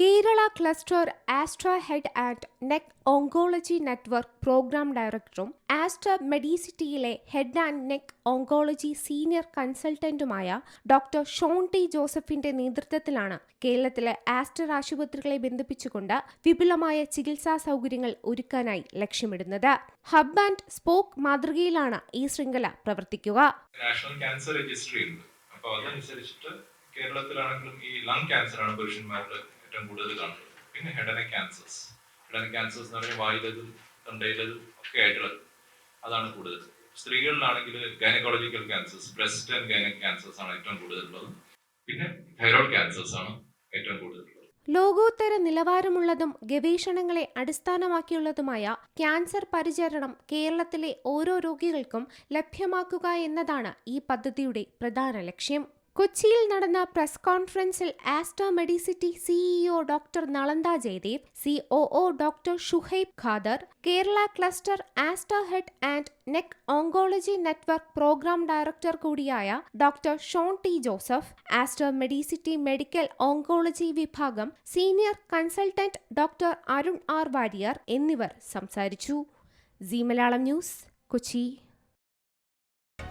Kerala cluster Aster head and neck oncology network programme ഡയറക്ടറും Astra മെഡിസിറ്റിയിലെ head and neck oncology senior കൺസൾട്ടന്റുമായ doctor Shone T ജോസഫിന്റെ നേതൃത്വത്തിലാണ് കേരളത്തിലെ Aster ആശുപത്രികളെ ബന്ധിപ്പിച്ചുകൊണ്ട് വിപുലമായ ചികിത്സാ സൗകര്യങ്ങൾ ഒരുക്കാനായി ലക്ഷ്യമിടുന്നത്. ഹബ് ആൻഡ് സ്പോക്ക് മാതൃകയിലാണ് ഈ ശൃംഖല പ്രവർത്തിക്കുക. നാഷണൽ രജിസ്ട്രി കേരളത്തിലാണെങ്കിലും ഈ ലങ് ക്യാൻസർ ആണ് പുരുഷന്മാരിൽ ഏറ്റവും കൂടുതൽ കാണുന്നത് പിന്നെ ഹെഡന ക്യാൻസേഴ്സ് ഹെഡന ക്യാൻസേഴ്സ് എന്ന് പറഞ്ഞാൽ വായിലതും തൊണ്ടയിലതും ഒക്കെ ആയിട്ടുള്ളത്. അതാണ് കൂടുതൽ. സ്ത്രീകളിലാണെങ്കിൽ gynaecological cancers breast and gynaec cancers ആണ് ഏറ്റവും കൂടുതലുള്ളത്. പിന്നെ തൈറോയ്ഡ് ക്യാൻസേഴ്സ് ആണ് ഏറ്റവും കൂടുതൽ ലോകോത്തര നിലവാരമുള്ളതും ഗവേഷണങ്ങളെ അടിസ്ഥാനമാക്കിയുള്ളതുമായ ക്യാൻസർ പരിചരണം കേരളത്തിലെ ഓരോ രോഗികൾക്കും ലഭ്യമാക്കുക എന്നതാണ് ഈ പദ്ധതിയുടെ പ്രധാന ലക്ഷ്യം. കൊച്ചിയിൽ നടന്ന പ്രസ് കോൺഫറൻസിൽ Aster Medcity CEO doctor Nalanda Jayadev COO doctor Shuhaib Khader Kerala cluster Aster head and neck oncology network programme director കൂടിയായ doctor Shone T Joseph Aster Medcity medical oncology വിഭാഗം senior consultant doctor Arun R Warrier എന്നിവർ സംസാരിച്ചു. C Malayalam news Kochi.